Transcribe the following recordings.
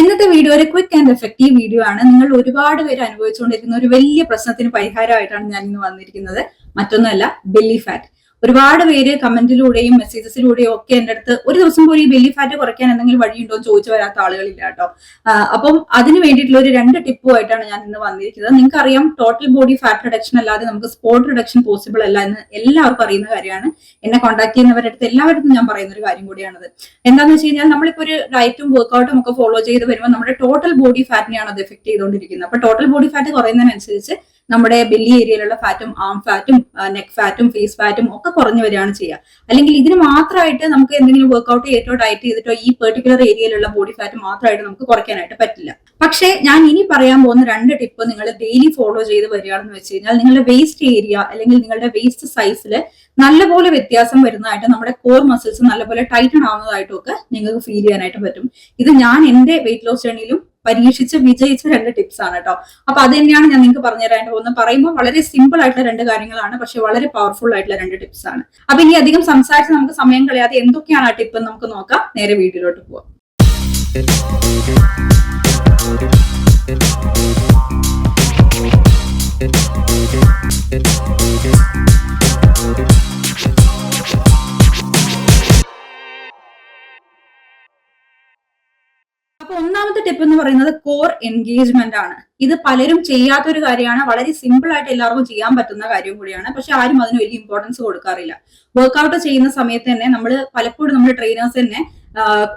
ഇന്നത്തെ വീഡിയോ ഒരു quick and effective video ആണ്. നിങ്ങൾ ഒരുപാട് പേര് അനുഭവിച്ചുകൊണ്ടിരിക്കുന്ന ഒരു വലിയ പ്രശ്നത്തിന് പരിഹാരമായിട്ടാണ് ഞാൻ ഇന്ന് വന്നിരിക്കുന്നത്. മറ്റൊന്നുമല്ല ബെല്ലി ഫാറ്റ് ഒരുപാട് പേര് കമന്റിലൂടെയും മെസ്സേജസിലൂടെയും ഒക്കെ എന്റെ അടുത്ത് ഒരു ദിവസം പോലും ഈ ബെല്ലി ഫാറ്റ് കുറയ്ക്കാൻ എന്തെങ്കിലും വഴിയുണ്ടോ എന്ന് ചോദിച്ചു വരാത്ത ആളുകളില്ല കേട്ടോ. അപ്പം അതിന് വേണ്ടിയിട്ടുള്ള ഒരു രണ്ട് ടിപ്പുമായിട്ടാണ് ഞാൻ ഇന്ന് വന്നിരിക്കുന്നത്. നിങ്ങൾക്ക് അറിയാം ടോട്ടൽ ബോഡി ഫാറ്റ് റിഡക്ഷൻ അല്ലാതെ നമുക്ക് സ്പോട്ട് റിഡക്ഷൻ പോസിബിൾ അല്ല എന്ന് എല്ലാവർക്കും അറിയുന്ന കാര്യമാണ്. എന്നെ കോൺടാക്ട് ചെയ്യുന്നവരുടെ അടുത്ത് എല്ലാവരുടെ ഞാൻ പറയുന്ന ഒരു കാര്യം കൂടിയാണത്. എന്താണെന്ന് വെച്ച് കഴിഞ്ഞാൽ നമ്മളിപ്പോ ഒരു ഡയറ്റും വർക്കൗട്ടും ഒക്കെ ഫോളോ ചെയ്ത് വരുമ്പോൾ നമ്മുടെ ടോട്ടൽ ബോഡി ഫാറ്റിനെയാണ് അത് എഫക്ട് ചെയ്തുകൊണ്ടിരിക്കുന്നത്. അപ്പൊ ടോട്ടൽ ബോഡി ഫാറ്റ് കുറയുന്നതിനനുസരിച്ച് നമ്മുടെ ബെല്ലി ഏരിയയിലുള്ള ഫാറ്റും ആം ഫാറ്റും നെക്ക് ഫാറ്റും ഫേസ് ഫാറ്റും ഒക്കെ കുറഞ്ഞു വരികയാണ് ചെയ്യുക. അല്ലെങ്കിൽ ഇതിന് മാത്രമായിട്ട് നമുക്ക് എന്തെങ്കിലും വർക്കൗട്ട് ചെയ്തിട്ടോ ഡയറ്റ് ചെയ്തിട്ടോ ഈ പെർട്ടിക്കുലർ ഏരിയയിലുള്ള ബോഡി ഫാറ്റ് മാത്രമായിട്ട് നമുക്ക് കുറയ്ക്കാനായിട്ട് പറ്റില്ല. പക്ഷേ ഞാൻ ഇനി പറയാൻ പോകുന്ന രണ്ട് ടിപ്പ് നിങ്ങൾ ഡെയിലി ഫോളോ ചെയ്ത് വരികയാണെന്ന് വെച്ച് കഴിഞ്ഞാൽ നിങ്ങളുടെ വേസ്റ്റ് ഏരിയ അല്ലെങ്കിൽ നിങ്ങളുടെ വേസ്റ്റ് സൈസിൽ നല്ലപോലെ വ്യത്യാസം വരുന്നതായിട്ട് നമ്മുടെ കോർ മസിൽസ് നല്ലപോലെ ടൈറ്റൺ ആവുന്നതായിട്ടും ഒക്കെ നിങ്ങൾക്ക് ഫീൽ ചെയ്യാനായിട്ട് പറ്റും. ഇത് ഞാൻ എന്റെ വെയിറ്റ് ലോസ് ജേണിയിലും പരീക്ഷിച്ച് വിജയിച്ച രണ്ട് ടിപ്സ് ആണ് കേട്ടോ അപ്പൊ അത് തന്നെയാണ് ഞാൻ നിങ്ങൾക്ക് പറഞ്ഞു തരാൻ പോകുന്നത്. പറയുമ്പോൾ വളരെ സിമ്പിൾ ആയിട്ടുള്ള രണ്ട് കാര്യങ്ങളാണ്. പക്ഷെ വളരെ പവർഫുൾ ആയിട്ടുള്ള രണ്ട് ടിപ്സ് ആണ്. അപ്പൊ ഇനി അധികം സംസാരിച്ച് നമുക്ക് സമയം കളയാതെ എന്തൊക്കെയാണ് ആ ടിപ്പ് നമുക്ക് നോക്കാം. നേരെ വീട്ടിലോട്ട് പോവാം. അപ്പൊ ടിപ്പ് എന്ന് പറയുന്നത് കോർ എൻഗേജ്മെന്റ് ആണ്. ഇത് പലരും ചെയ്യാത്തൊരു കാര്യമാണ്. വളരെ സിമ്പിൾ ആയിട്ട് എല്ലാവർക്കും ചെയ്യാൻ പറ്റുന്ന കാര്യം കൂടിയാണ്. പക്ഷെ ആരും അതിന് വലിയ ഇമ്പോർട്ടൻസ് കൊടുക്കാറില്ല. വർക്കൗട്ട് ചെയ്യുന്ന സമയത്ത് തന്നെ നമ്മൾ പലപ്പോഴും നമ്മുടെ ട്രെയിനേഴ്സ് തന്നെ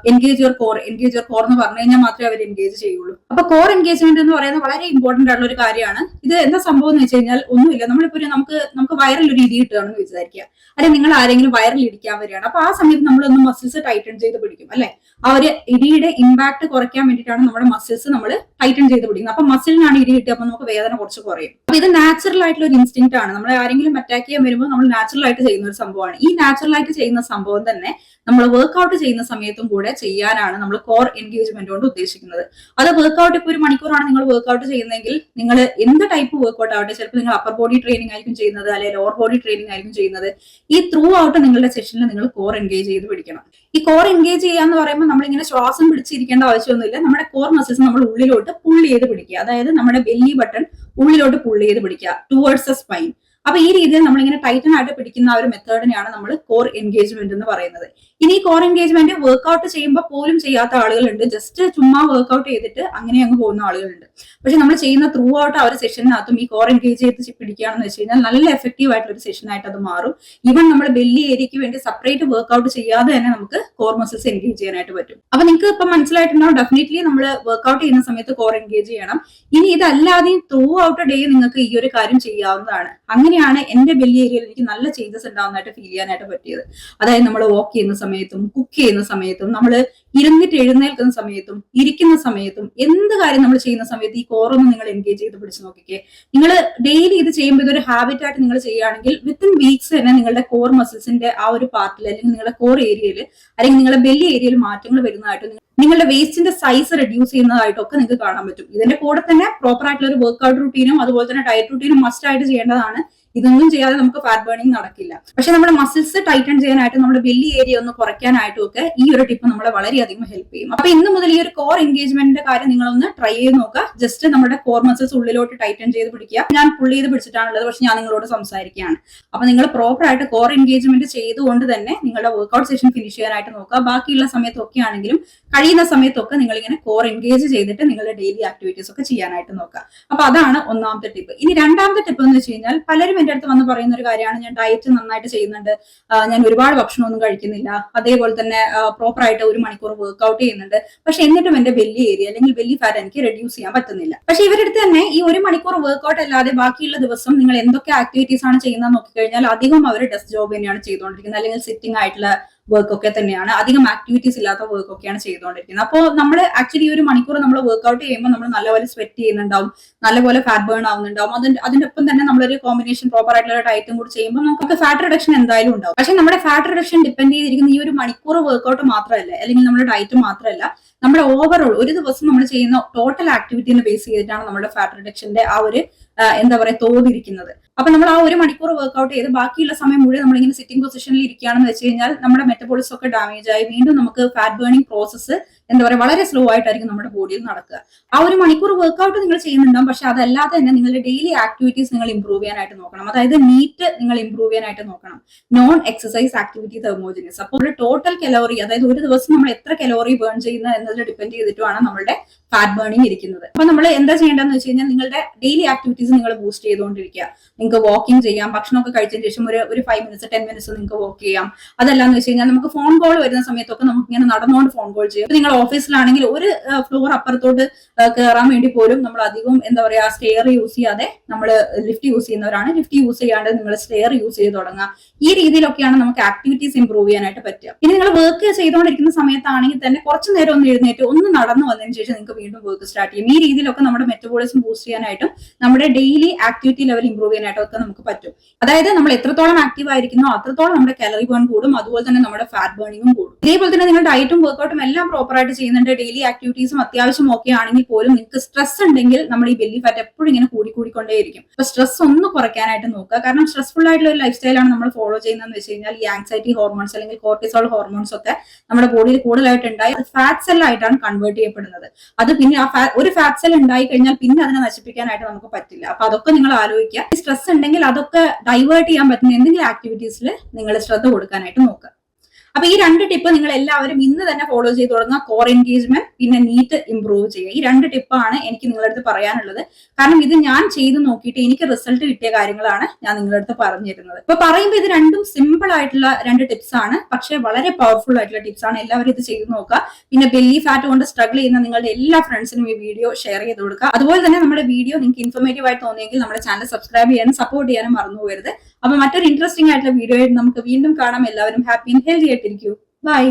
engage your core engage your core എന്ന് പറഞ്ഞു കഴിഞ്ഞാൽ മാത്രമേ അവർ എൻഗേജ് ചെയ്യുള്ളൂ. അപ്പൊ കോർ എൻഗേജ്മെന്റ് എന്ന് പറയുന്നത് വളരെ ഇമ്പോർട്ടന്റ് ആയിട്ടുള്ള ഒരു കാര്യമാണ്. ഇത് എന്താ സംഭവം എന്ന് വെച്ച് കഴിഞ്ഞാൽ ഒന്നുമില്ല. നമ്മളിപ്പോ നമുക്ക് നമുക്ക് വയറിൽ ഒരു ഇടി കിട്ടുകയാണെന്ന് വിചാരിക്കുക. അല്ലെങ്കിൽ നിങ്ങൾ ആരെങ്കിലും വയറിൽ ഇടിക്കാൻ വരികയാണ്. അപ്പൊ ആ സമയത്ത് നമ്മളൊന്ന് മസിൽസ് ടൈറ്റൺ ചെയ്ത് പിടിക്കും. അല്ലെ ആ ഒരു ഇടിയുടെ ഇമ്പാക്ട് കുറയ്ക്കാൻ വേണ്ടിയിട്ടാണ് നമ്മുടെ മസിൽസ് നമ്മൾ ടൈറ്റൺ ചെയ്ത് പിടിക്കുന്നത്. അപ്പൊ മസിലിനാണ് ഇടി കിട്ടിയ അപ്പൊ നമുക്ക് വേദന കുറച്ച് കുറയും. അപ്പൊ ഇത് നാച്ചുറൽ ആയിട്ടുള്ള ഒരു ഇൻസ്റ്റിങ് ആണ്. നമ്മളെ ആരെങ്കിലും അറ്റാക്ക് ചെയ്യാൻ വരുമ്പോൾ നമ്മൾ നാച്ചുറൽ ആയിട്ട് ചെയ്യുന്ന ഒരു സംഭവമാണ്. ഈ നാച്ചുറൽ ആയിട്ട് ചെയ്യുന്ന സംഭവം തന്നെ നമ്മൾ വർക്ക്ഔട്ട് ചെയ്യുന്ന സമയത്തും കൂടെ ചെയ്യാനാണ് നമ്മൾ കോർ എൻഗേജ്മെന്റ് കൊണ്ട് ഉദ്ദേശിക്കുന്നത്. അത് വർക്ക്ഔട്ട് ഇപ്പൊ ഒരു മണിക്കൂറാണ് നിങ്ങൾ വർക്ക്ഔട്ട് ചെയ്യുന്നതെങ്കിൽ നിങ്ങൾ എന്ത് ടൈപ്പ് വർക്ക്ഔട്ട് ആവട്ടെ ചിലപ്പോൾ നിങ്ങൾ അപ്പർ ബോഡി ട്രെയിനിങ് ആയിരിക്കും ചെയ്യുന്നത് അല്ലെങ്കിൽ ലോവർ ബോഡി ട്രെയിനിങ് ആയിരിക്കും ചെയ്യുന്നത്. ഈ ത്രൂ ഔട്ട് നിങ്ങളുടെ സെഷനിൽ നിങ്ങൾ കോർ എൻഗേജ് ചെയ്ത് പിടിക്കണം. കോർ എൻഗേജ് ചെയ്യാന്ന് പറയുമ്പോൾ നമ്മൾ ഇങ്ങനെ ശ്വാസം പിടിച്ചിരിക്കേണ്ട ആവശ്യമൊന്നുമില്ല. നമ്മുടെ കോർ മസിൽസ് നമ്മൾ ഉള്ളിലോട്ട് പുള്ളി ചെയ്ത് പിടിക്കുക. അതായത് നമ്മുടെ ബെല്ലി ബട്ടൺ ഉള്ളിലോട്ട് പുള്ളി ചെയ്ത് പിടിക്കുക. ടുവേർഡ്സ് എ സ്പൈൻ അപ്പൊ ഈ രീതിയിൽ നമ്മൾ ഇങ്ങനെ ടൈറ്റൻ ആയിട്ട് പിടിക്കുന്ന ആ ഒരു മെത്തേഡിനെയാണ് നമ്മൾ കോർ എൻഗേജ്മെന്റ് എന്ന് പറയുന്നത്. ഇനി ഈ കോർ എൻഗേജ്മെന്റ് വർക്ക്ഔട്ട് ചെയ്യുമ്പോൾ പോലും ചെയ്യാത്ത ആളുകളുണ്ട്. ജസ്റ്റ് ചുമ്മാ വർക്ക്ഔട്ട് ചെയ്തിട്ട് അങ്ങനെ അങ്ങ് പോകുന്ന ആളുകളുണ്ട്. പക്ഷെ നമ്മൾ ചെയ്യുന്ന ത്രൂ ഔട്ട് ആ ഒരു സെഷനകത്തും ഈ കോർ എൻഗേജ് ചെയ്ത് പിടിക്കുകയാണെന്ന് വെച്ച് കഴിഞ്ഞാൽ നല്ല എഫക്റ്റീവ് ആയിട്ടുള്ള ഒരു സെഷനായിട്ട് അത് മാറും. ഈവൻ നമ്മൾ ബെല്ലി ഏരിയയ്ക്ക് വേണ്ടി സെപ്പറേറ്റ് വർക്ക്ഔട്ട് ചെയ്യാതെ തന്നെ നമുക്ക് കോർ മസിൽസ് എൻഗേജ് ചെയ്യാനായിട്ട് പറ്റും. അപ്പൊ നിങ്ങൾക്ക് ഇപ്പൊ മനസ്സിലായിട്ടുണ്ടാവും ഡെഫിനറ്റ്ലി നമ്മൾ വർക്ക്ഔട്ട് ചെയ്യുന്ന സമയത്ത് കോർ എൻഗേജ് ചെയ്യണം. ഇനി ഇതല്ലാതെയും ത്രൂ ഔട്ട് ഡേ നിങ്ങൾക്ക് ഈ ഒരു കാര്യം ചെയ്യാവുന്നതാണ്. അങ്ങനെയാണ് എന്റെ ബെല്ലി ഏരിയയിൽ എനിക്ക് നല്ല ചേഞ്ചസ് ഉണ്ടാവുന്നതായിട്ട് ഫീൽ ചെയ്യാനായിട്ട് പറ്റിയത്. അതായത് നമ്മൾ വാക്ക് ചെയ്യുന്ന സമയത്തും കുക്ക് ചെയ്യുന്ന സമയത്തും നമ്മൾ ഇരുന്നിട്ട് എഴുന്നേൽക്കുന്ന സമയത്തും ഇരിക്കുന്ന സമയത്തും എന്ത് കാര്യം നമ്മൾ ചെയ്യുന്ന സമയത്ത് ഈ കോറൊന്നും നിങ്ങൾ എൻഗേജ് ചെയ്ത് പിടിച്ചു നോക്കിക്കേ. നിങ്ങൾ ഡെയിലി ഇത് ചെയ്യുമ്പോൾ ഇതൊരു ഹാബിറ്റ് ആയിട്ട് നിങ്ങൾ ചെയ്യുകയാണെങ്കിൽ വിത്തിൻ വീക്സ് തന്നെ നിങ്ങളുടെ കോർ മസിൽസിന്റെ ആ ഒരു പാർട്ടിൽ അല്ലെങ്കിൽ നിങ്ങളുടെ കോർ ഏരിയയിൽ അല്ലെങ്കിൽ നിങ്ങളുടെ ബെല്ലി ഏരിയയിൽ മാറ്റങ്ങൾ വരുന്നതായിട്ട് നിങ്ങളുടെ വേസ്റ്റിന്റെ സൈസ് റെഡ്യൂസ് ചെയ്യുന്നതായിട്ടൊക്കെ നിങ്ങൾക്ക് കാണാൻ പറ്റും. ഇതിന്റെ കൂടെ തന്നെ പ്രോപ്പർ ആയിട്ടുള്ള ഒരു വർക്ക്ഔട്ട് റുട്ടീനും അതുപോലെ തന്നെ ഡയറ്റ് റുട്ടീനും മസ്റ്റ് ആയിട്ട് ചെയ്യേണ്ടതാണ് ഇതൊന്നും ചെയ്യാതെ നമുക്ക് ഫാറ്റ് ബേണിംഗ് നടക്കില്ല. പക്ഷെ നമ്മുടെ മസിൽസ് ടൈറ്റൺ ചെയ്യാനായിട്ട് നമ്മുടെ ബെല്ലി ഏരിയ ഒന്ന് കുറയ്ക്കാനായിട്ടും ഒക്കെ ഈ ഒരു ടിപ്പ് നമ്മളെ വളരെയധികം ഹെൽപ്പ് ചെയ്യും. അപ്പൊ ഇന്ന് മുതൽ ഈ ഒരു കോർ എൻഗേജ്മെന്റിന്റെ കാര്യം നിങ്ങൾ ഒന്ന് ട്രൈ ചെയ്ത് നോക്കുക. ജസ്റ്റ് നമ്മുടെ കോർ മസിൽസ് ഉള്ളിലോട്ട് ടൈറ്റൺ ചെയ്ത് പിടിക്കുക. ഞാൻ പുള്ളി ചെയ്ത് പിടിച്ചിട്ടാണുള്ളത് പക്ഷെ ഞാൻ നിങ്ങളോട് സംസാരിക്കുകയാണ്. അപ്പൊ നിങ്ങൾ പ്രോപ്പർ ആയിട്ട് കോർ എൻഗേജ്മെന്റ് ചെയ്തുകൊണ്ട് തന്നെ നിങ്ങളുടെ വർക്ക്ഔട്ട് സെഷൻ ഫിനിഷ് ചെയ്യാനായിട്ട് നോക്കുക. ബാക്കിയുള്ള സമയത്തൊക്കെ ആണെങ്കിലും കഴിയുന്ന സമയത്തൊക്കെ നിങ്ങൾ ഇങ്ങനെ കോർ എൻഗേജ് ചെയ്തിട്ട് നിങ്ങളുടെ ഡെയിലി ആക്ടിവിറ്റീസ് ഒക്കെ ചെയ്യാനായിട്ട് നോക്കുക. അപ്പൊ അതാണ് ഒന്നാമത്തെ ടിപ്പ് ഇനി രണ്ടാമത്തെ ടിപ്പ് എന്ന് വെച്ച് കഴിഞ്ഞാൽ പലരും എന്റെ അടുത്ത് വന്ന് പറയുന്ന ഒരു കാര്യമാണ്. ഞാൻ ഡയറ്റ് നന്നായിട്ട് ചെയ്യുന്നുണ്ട്. ഞാൻ ഒരുപാട് ഭക്ഷണമൊന്നും കഴിക്കുന്നില്ല. അതേപോലെ തന്നെ പ്രോപ്പർ ആയിട്ട് ഒരു മണിക്കൂർ വർക്ക്ഔട്ട് ചെയ്യുന്നുണ്ട്. പക്ഷെ എന്നിട്ടും എന്റെ ബെല്ലി ഏരിയ അല്ലെങ്കിൽ ബെല്ലി ഫാറ്റ് എനിക്ക് റെഡ്യൂസ് ചെയ്യാൻ പറ്റുന്നില്ല. പക്ഷെ ഇവരുടെ തന്നെ ഈ ഒരു മണിക്കൂർ വർക്ക്ഔട്ട് അല്ലാതെ ബാക്കിയുള്ള ദിവസം നിങ്ങൾ എന്തൊക്കെ ആക്ടിവിറ്റീസ് ആണ് ചെയ്യുന്നത് നോക്കിക്കഴിഞ്ഞാൽ അധികം അവർ ഡെസ്ക് ജോബ് തന്നെയാണ് ചെയ്തുകൊണ്ടിരിക്കുന്നത്. അല്ലെങ്കിൽ സിറ്റിംഗ് ആയിട്ടുള്ള വർക്ക് ഒക്കെ തന്നെയാണ്. അധികം ആക്ടിവിറ്റീസ് ഇല്ലാത്ത വർക്ക് ഒക്കെയാണ് ചെയ്തുകൊണ്ടിരിക്കുന്നത്. അപ്പോൾ നമ്മൾ ആക്ച്വലി ഒരു മണിക്കൂർ നമ്മൾ വർക്ക്ഔട്ട് ചെയ്യുമ്പോൾ നമ്മൾ നല്ലപോലെ സ്വെറ്റ് ചെയ്യുന്നുണ്ടാവും നല്ലപോലെ ഫാറ്റ് ബേൺ ആവുന്നുണ്ടാവും. അതിന്റെ അതിന്റെ ഒപ്പം തന്നെ നമ്മളൊരു കോമ്പിനേഷൻ പ്രോപ്പർ ആയിട്ടുള്ള ഡയറ്റും കൂടി ചെയ്യുമ്പോൾ നമുക്ക് ഫാറ്റ് റിഡക്ഷൻ എന്തായാലും ഉണ്ടാവും. പക്ഷെ നമ്മുടെ ഫാറ്റ് റിഡക്ഷൻ ഡിപ്പെൻഡ് ചെയ്തിരിക്കുന്ന ഈ ഒരു മണിക്കൂർ വർക്ക്ഔട്ട് മാത്രമല്ല അല്ലെങ്കിൽ നമ്മുടെ ഡയറ്റ് മാത്രമല്ല നമ്മുടെ ഓവറോൾ ഒരു ദിവസം നമ്മൾ ചെയ്യുന്ന ടോട്ടൽ ആക്ടിവിറ്റീനെ ബേസ് ചെയ്തിട്ടാണ് നമ്മുടെ ഫാറ്റ് റിഡക്ഷന്റെ ആ ഒരു എന്താ പറയുക തോതിരിക്കുന്നത്. അപ്പൊ നമ്മൾ ആ ഒരു മണിക്കൂർ വർക്ക്ഔട്ട് ചെയ്ത് ബാക്കിയുള്ള സമയം മുഴുവൻ നമ്മളിങ്ങനെ സിറ്റിംഗ് പൊസിഷനിൽ ഇരിക്കുകയാണെന്ന് വെച്ച് കഴിഞ്ഞാൽ നമ്മുടെ മെറ്റബോളിസം ഒക്കെ ഡാമേജ് ആയി. വീണ്ടും നമുക്ക് ഫാറ്റ് ബേണിംഗ് പ്രോസസ്സ് എന്താ പറയുക വളരെ സ്ലോ ആയിട്ടായിരിക്കും നമ്മുടെ ബോഡിയിൽ നടക്കുക. ആ ഒരു മണിക്കൂർ വർക്ക്ഔട്ട് നിങ്ങൾ ചെയ്യുന്നുണ്ടാവും പക്ഷെ അതല്ലാതെ തന്നെ നിങ്ങളുടെ ഡെയിലി ആക്ടിവിറ്റീസ് നിങ്ങൾ ഇംപ്രൂവ് ചെയ്യാനായിട്ട് നോക്കണം. അതായത് നീറ്റ് നിങ്ങൾ ഇംപ്രൂവ് ചെയ്യാനായിട്ട് നോക്കണം. നോൺ എക്സസൈസ് ആക്ടിവിറ്റി തെർമോജനിസ് അപ്പോൾ ഒരു ടോട്ടൽ കലോറി അതായത് ഒരു ദിവസം നമ്മൾ എത്ര കലോറി ബേൺ ചെയ്യുന്നത് എന്നതിൽ ഡിപ്പെൻഡ് ചെയ്തിട്ടുമാണ് നമ്മുടെ ഫാറ്റ് ബേണിംഗ് ഇരിക്കുന്നത്. അപ്പൊ നമ്മൾ എന്താ ചെയ്യേണ്ടതെന്ന് വെച്ച് കഴിഞ്ഞാൽ നിങ്ങളുടെ ഡെയിലി ആക്ടിവിറ്റീസ് നിങ്ങൾ ബൂസ്റ്റ് ചെയ്തുകൊണ്ടിരിക്കുക. നിങ്ങൾക്ക് വാക്കിംഗ് ചെയ്യാം ഭക്ഷണമൊക്കെ കഴിച്ചതിന് ശേഷം ഒരു ഒരു ഫൈവ് മിനിറ്റ്സ് ടെൻ മിനിറ്റ്സ് നിങ്ങൾക്ക് വാക്ക് ചെയ്യാം. അതല്ലാന്ന് വെച്ച് കഴിഞ്ഞാൽ നമുക്ക് ഫോൺ കോൾ വരുന്ന സമയത്തൊക്കെ നമുക്ക് ഇങ്ങനെ നടന്നുകൊണ്ട് ഫോൺ കോൾ ചെയ്യാം. നിങ്ങൾ ഓഫീസിലാണെങ്കിൽ ഒരു ഫ്ലോർ അപ്പുറത്തോട്ട് കയറാൻ വേണ്ടി പോലും നമ്മൾ അധികം എന്താ പറയാ സ്റ്റെയർ യൂസ് ചെയ്യാതെ നമ്മൾ ലിഫ്റ്റ് യൂസ് ചെയ്യുന്നവരാണ്. ലിഫ്റ്റ് യൂസ് ചെയ്യാണ്ട് നിങ്ങൾ സ്റ്റെയർ യൂസ് ചെയ്ത് തുടങ്ങുക ഈ രീതിയിലൊക്കെയാണ് നമുക്ക് ആക്ടിവിറ്റീസ് ഇംപ്രൂവ് ചെയ്യാനായിട്ട് പറ്റുക. ഇനി നിങ്ങൾ വർക്ക് ചെയ്തുകൊണ്ടിരിക്കുന്ന സമയത്താണെങ്കിൽ തന്നെ കുറച്ച് നേരം ഒന്ന് എഴുന്നേറ്റ് ഒന്ന് നടന്നു വന്നതിന് ശേഷം നിങ്ങൾക്ക് വീണ്ടും വർക്ക് സ്റ്റാർട്ട് ചെയ്യും. ഈ രീതിയിലൊക്കെ നമ്മുടെ മെറ്റബോളിസം ബൂസ്റ്റ് ചെയ്യാനായിട്ടും നമ്മുടെ ഡെയിലി ആക്ടിവിറ്റി ലെവൽ ഇംപ്രൂവ് ചെയ്യാനായിട്ടും ഒക്കെ നമുക്ക് പറ്റും. അതായത് നമ്മൾ എത്രത്തോളം ആക്റ്റീവ് ആയിരിക്കുന്നോ അത്രത്തോളം നമ്മുടെ കാലറി ബേൺ കൂടും. അതുപോലെ തന്നെ നമ്മുടെ ഫാറ്റ് ബേണിങ്ങും കൂടും. ഇതേപോലെ തന്നെ നിങ്ങൾ ഡയറ്റും വർക്കൗട്ടും എല്ലാം പ്രോപ്പർ ആയിട്ട് ചെയ്യുന്നുണ്ട്. ഡെയിലി ആക്ടിവിറ്റീസും അത്യാവശ്യം ഓക്കെ ആണെങ്കിൽ പോലും നിങ്ങൾക്ക് സ്ട്രെസ് ഉണ്ടെങ്കിൽ നമ്മൾ ഈ ബെല്ലി ഫാറ്റ് എപ്പോഴും ഇങ്ങനെ കൂടിക്കൂടിക്കൊണ്ടേയിരിക്കും അപ്പൊ സ്ട്രെസ് ഒന്ന് കുറയ്ക്കാനായിട്ട് നോക്കുക. കാരണം സ്ട്രെസ്ഫുൾ ആയിട്ടുള്ള ഒരു ലൈഫ് സ്റ്റൈലാണ് നമ്മൾ ഫോളോ ചെയ്യുന്നതെന്ന് വെച്ച് കഴിഞ്ഞാൽ ഈ ആങ്സൈറ്റി ഹോർമോൺസ് അല്ലെങ്കിൽ കോർട്ടിസോൾ ഹോർമോൺസ് ഒക്കെ നമ്മുടെ ബോഡിയിൽ കൂടുതലായിട്ട് ഉണ്ടായി. ഫാറ്റ് സെല്ലായിട്ടാണ് കൺവേർട്ട് ചെയ്യപ്പെടുന്നത്. അത് പിന്നെ ആ ഒരു ഫാറ്റ് സെൽ ഉണ്ടായി കഴിഞ്ഞാൽ പിന്നെ അതിനെ നശിപ്പിക്കാനായിട്ട് നമുക്ക് പറ്റില്ല. അപ്പൊ അതൊക്കെ നിങ്ങൾ ആലോചിക്കുക. സ്ട്രെസ് ഉണ്ടെങ്കിൽ അതൊക്കെ ഡൈവേർട്ട് ചെയ്യാൻ പറ്റുന്ന എന്തെങ്കിലും ആക്ടിവിറ്റീസിൽ നിങ്ങൾ ശ്രദ്ധ കൊടുക്കാനായിട്ട് നോക്കുക. അപ്പൊ ഈ രണ്ട് ടിപ്പ് നിങ്ങൾ എല്ലാവരും ഇന്ന് തന്നെ ഫോളോ ചെയ്ത് തുടങ്ങുക. കോർ എൻഗേജ്മെന്റ് പിന്നെ നീറ്റ് ഇംപ്രൂവ് ചെയ്യുക. ഈ രണ്ട് ടിപ്പാണ് എനിക്ക് നിങ്ങളുടെ അടുത്ത് പറയാനുള്ളത്. കാരണം ഇത് ഞാൻ ചെയ്ത് നോക്കിയിട്ട് എനിക്ക് റിസൾട്ട് കിട്ടിയ കാര്യങ്ങളാണ് ഞാൻ നിങ്ങളുടെ അടുത്ത് പറഞ്ഞു തരുന്നത് ഇപ്പൊ പറയുമ്പോൾ ഇത് രണ്ടും ആയിട്ടുള്ള രണ്ട് ടിപ്സ് ആണ്. പക്ഷെ വളരെ പവർഫുൾ ആയിട്ടുള്ള ടിപ്സ് ആണ്. എല്ലാവരും ഇത് ചെയ്തു നോക്കുക. പിന്നെ ബെല്ലി ഫാറ്റ് കൊണ്ട് സ്ട്രഗിൾ ചെയ്യുന്ന നിങ്ങളുടെ എല്ലാ ഫ്രണ്ട്സിനും ഈ വീഡിയോ ഷെയർ ചെയ്ത് കൊടുക്കുക. അതുപോലെ തന്നെ നമ്മുടെ വീഡിയോ നിങ്ങൾക്ക് ഇൻഫോർമേറ്റീവ് ആയിട്ട് തോന്നിയെങ്കിൽ നമ്മുടെ ചാനൽ സബ്സ്ക്രൈബ് ചെയ്യാനും സപ്പോർട്ട് ചെയ്യാനും മറന്നു പോകരുത്. അപ്പൊ മറ്റൊരു ഇൻട്രസ്റ്റിംഗ് ആയിട്ടുള്ള വീഡിയോ ആയിട്ട് നമുക്ക് വീണ്ടും കാണാം. എല്ലാവരും ഹാപ്പി ആൻഡ് ഹെൽത്തി ആയിട്ടിരിക്കൂ. ബൈ.